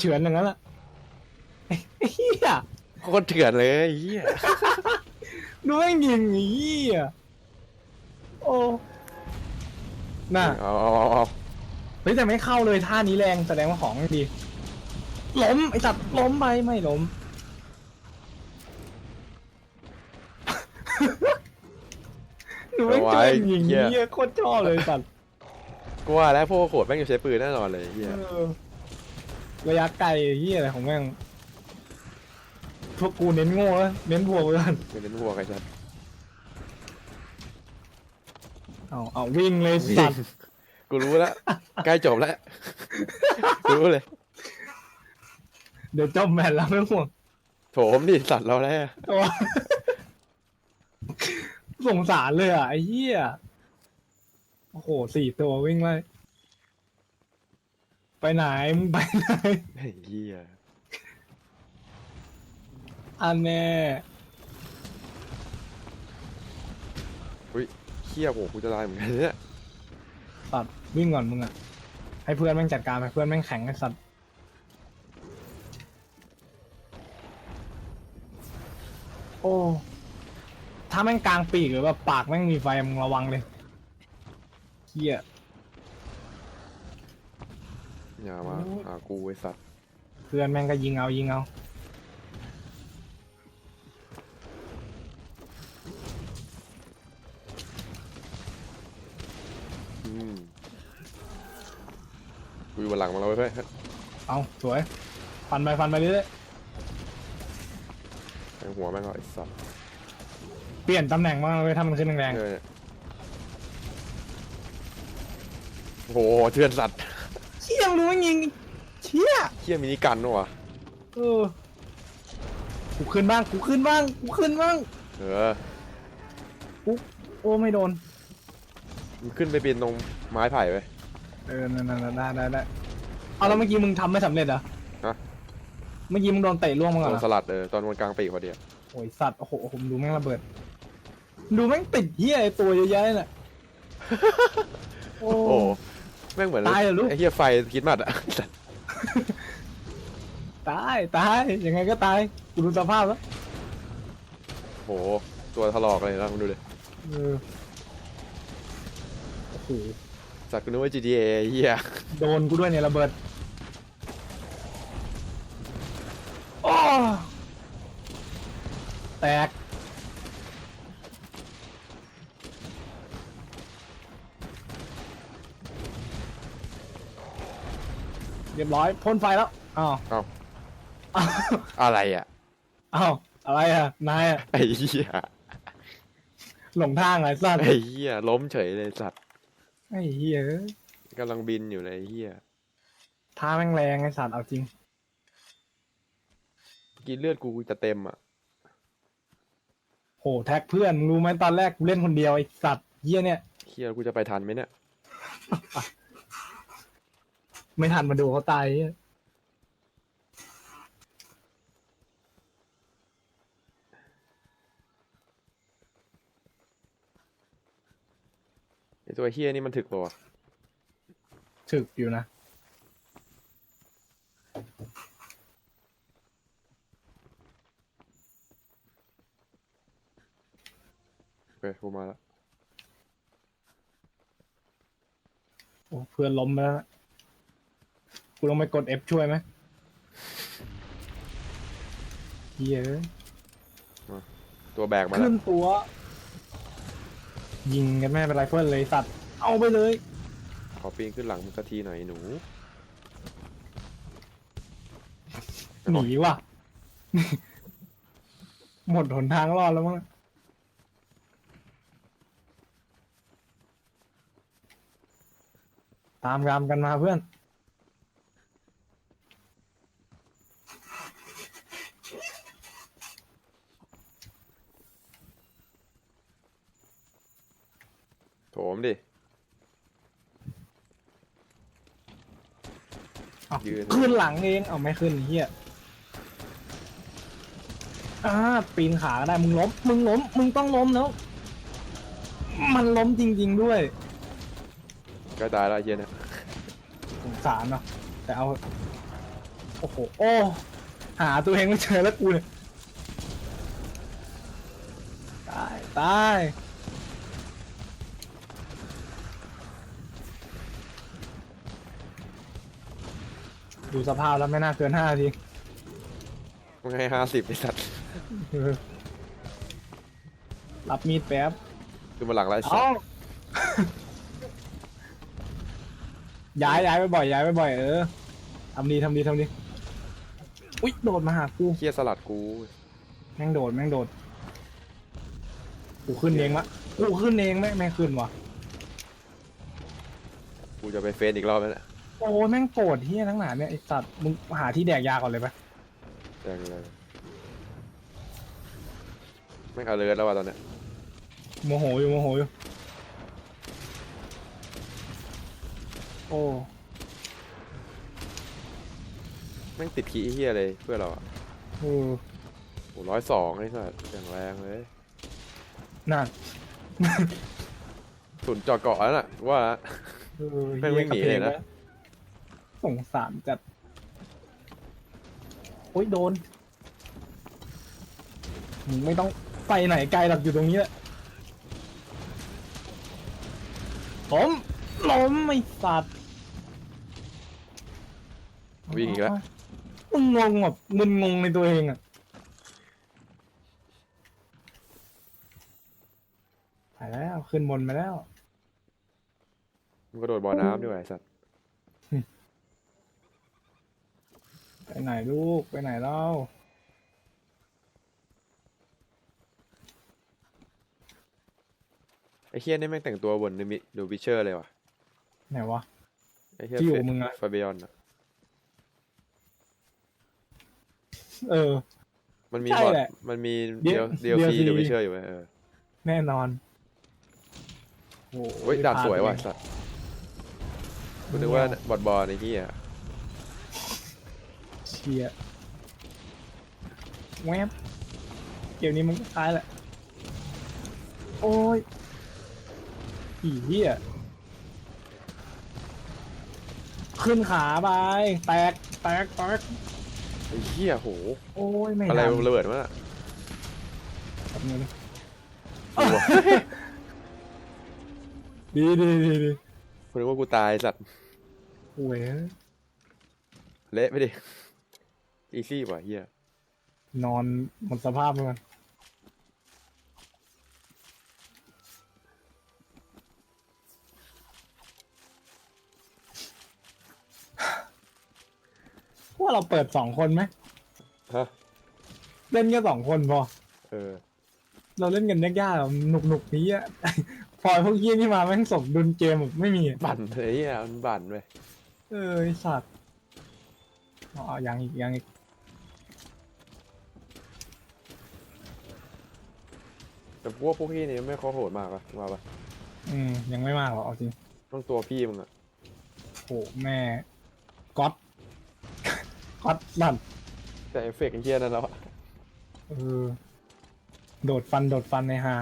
เฉือนๆอย่างนั้นแหละไอ้เฮียโคตรเถื่อนเลยไอ้เหี้ยดูแม่งยิงไอ้เฮียโอ้น่ะเอาเอาเอาเอาเฮ้ยแต่ไม่เข้าเลยท่านี้แรงแสดงว่าของดีล้มไอ้สัตว์ล้มไปไม่ล้มหนูไม่เจอยิงเฮียโคตรชอบเลยสัตว์ กูว่าแล้วพวกโขดแม่งจะใช้ปืนแน่นอนเลยไอ้เหี้ยเออ ระยะไกลเฮียอะไรของแม่ง พวกกูเน้นโง่นะเน้นบวกไปก่อนไม่เป็นวัวใครชัดเอาเอาวิ่งเลยสัตว์กูรู้แล้ว ใกล้จบแล้วกูรู้เลย เดี๋ยวจบแมตช์แล้วไม่ห่วงโถมดิสัตว์เราแล้วโอ้สงสารเลยอะไอ้เหี้ย โอ้โหสี่ตัววิ่งไล่ ไปไหนมึงไปไหนไอ้เหี้ยอันแน่อุ้ยเขี้ยโหกูจะตายเหมือนกันเนี่ยสัตว์วิ่งก่อนมึงอะ ให้เพื่อนแม่งจัดการไปเพื่อนแม่งแข็งไอ้สัตว์โอ้ถ้าแม่งกลางปีกหรือว่าปากแม่งมีไฟมึงระวังเลยเหี้ย อย่ามาหากูไอ้สัตว์เพื่อนแม่งก็ยิงเอายิงเอาอืมกูอยู่บนหลังมาแล้วเว้ยเพื่อนเอาสวยฟันไปฟันไปเรื่อยแทงหัวแม่งก็ไอ้สัตว์ๆเปลี่ยนตำแหน่งมากเลยถ้ามันขึ้นแรงเออเนี่ยโอ้โหเถื่อนสัตว์ๆ เชี่ยมึงรู้ว่ายิงเชี่ยเขี้ยมินิกันด้วยวะเออกูขึ้นบ้างกูขึ้นบ้างกูขึ้นบ้างเออโอ้ไม่โดน มันขึ้นไปปีนตรงไม้ไผ่ไป เออนั่นนั่นได้ได้ได้เอาแล้วเมื่อกี้มึงทำไม่สำเร็จเหรอฮะ เมื่อกี้มึงโดนเตะล่วงมาก่อนตเหรรงอสลัดเออตอนบนกลางปีกพอดีอะโอ้ยสัตว์โอ้โหโอ้โหดูแม่งระเบิด ดูแม่งติดเหี้ยไอ้ตัวเยอะแยะเลยน่ะโอ้โอ้ แม่งเหมือนตายเหรอลูก ไอ้เหี้ยไฟคิดมัดอะ ตายตายยังไงก็ตายกูดูสภาพแล้วโห ตัวถลอกเลยนะมึงดูดิเออโอ้โหสัตว์กูนึกว่า GTA ไอ้เหี้ยโดนกูด้วยเนี่ยระเบิดโอ้แตก ยบร้อยพ่นไฟแล้วอ้าวเอ้าอ้าวอะไรอะอ้าวอะไรอะนายอะไอ้เหี้ย หลงทางไงสัตว์ไอ้เหี้ย ล้มเฉยเลยสัตว์ไอ้เหี้ยเอ้ยกำลังบินอยู่เลยไอ้เหี้ยท่าแม่งแรงไอ้สัตว์เอาจริง กินเลือดกูจะเต็มอะโหแท็กเพื่อนมึงรู้ไหมตอนแรกกูเล่นคนเดียวไอ้สัตว์เหี้ยเนี่ย เหี้ยกูจะไปทันไหมเนี่ย ไม่ทันมาดูเขาตายเหี้ยไอ้ตัวเหี้ยนี่มันถึกปะวะถึกอยู่นะ โอเคกูมาแล้วโอ้เพื่อนล้มไปแล้วนะ กูลงไปกด F ช่วยไหมเหี้ยเอ้ยตัวแบกมาแล้ขึ้วนตัว ยิงกันแม่เป็นไรเฟิลเลยสัตว์ เอาไปเลย ขอปีนขึ้นหลังมึงสักทีหน่อยไอ้หนูหนีว่ะ หมดหนทางรอดแล้วมั้ง ตามกามกันมาเพื่อน มดิเอายืน ขึ้นหลังเองเอาไม่ขึ้นไอ้เฮียอ่าปีนขาก็ได้มึงล้มมึงล้มมึงต้องล้มแล้ว มันล้มจริง ๆ ด้วยใกล้ตายแล้วไอ้เหี้ยเนี่ยสงสารเนาะแต่เอา โอ้โหโอ้หาตัวเองไม่เจอแล้วกูเนี่ยตายตาย ดูสภาพแล้วไม่น่าเกินห้าทีมึงให้ห้าสิบไอ้สัตว์เออรับมีดแป๊บคือมาหลังไรสัตเอ้าว์ย้ายย้ายไปบ่อยย้ายไปบ่อยเออทำดีทำดีทำดีอุ๊ยโดดมาหากูเฮียสลัดกูแม่งโดดแม่งโดดกูขึ้นเองละกูขึ้นเองแม่งแม่งขึ้นว่ะกูจะไปเฟซอีกรอบแล้วเนี่ย โอ้แม่งโกรธเฮียทั้งหนาเนี่ยไอสัตว์มึงหาที่แดกยาก่อนเลยปะยังเลยไม่เอาเลยแล้วว่ะตอนเนี้ยโมโหอยู่โมโหอยู่โอ้แม่งติดขี้เฮียเลยเพื่อนเราอะเออโอ้ร้อยสองไอ้สัตว์อย่างแรงเลยนั่นสุนย์เจาะเกาะแล้วน่ะว่าละเออแม่งวิ่งหนีเลยนะ สงสารจัด โอ้ยโดน มึงไม่ต้องไปไหนไกลหรอกอยู่ตรงนี้แหละล้มล้มไม่สัตว์วิ่งอีกแล้ว มึงงงแบบมึนงงในตัวเองอะไปแล้ว ขึ้นบนมาแล้ว มันก็โดดบ่อน้ำด้วยไอ้สัตว์ ไปไหนลูก ไปไหนเล่าไอ้เฮียนี่แม่งแต่งตัวบนนิมิดูวิเชอร์เลยว่ะไหนวะ ไอ้เฮียที่อยู่มึงอะ ฟาเบียนอะเออ มันมีใช่บอดแหละมันมีเดี๋เดียยวว DLC เดี๋ยวดูวิเชอร์อยู่ไหมเออแน่นอนโอ้เฮ้ยดาบสวยว่ะพลาดสัตว์กูนึกว่าบอดบอลไอ้เฮีย เชียแวบเกมนี้มันก็คล้ายแหละ โอ้ยผีเหี้ยขึ้นขาไป แตก แตก แตก ไอ้เฮียโห โอ้ย ไม่อะไรทันระเบิดวะน่ะแบบนี้เลยกูอะดีดีดีดีกูนึกว่ากูตายสัตว์โอ้ย เละไปดิ อีซี่ว่ะเฮียนอนหมดสภาพเลยมันว่าเราเปิดสองคนไหมฮะเล่นแค่สองคนพอ เออ เราเล่นกันยากๆอะหนุกหนุกๆนี้อะพอพวกเยี่ยนี่มาแม่งสมดุลเกมแบบไม่มีอะบั่นเลยเฮียมันบั่นไปเออไอ้สัตว์อ๋อยังอีกยังอีก แต่พวกพวกพี่นี่ไม่ค่อยโหดมากวะมาปะอืม ยังไม่มากหรอกเอาจริงต้องตัวพี่มึงอะโหแม่ก๊อตก๊อตนั่นแต่เอฟเฟกต์ไอ้เฮียนั่นแล้วอะเออโดดฟันโดดฟันในฮา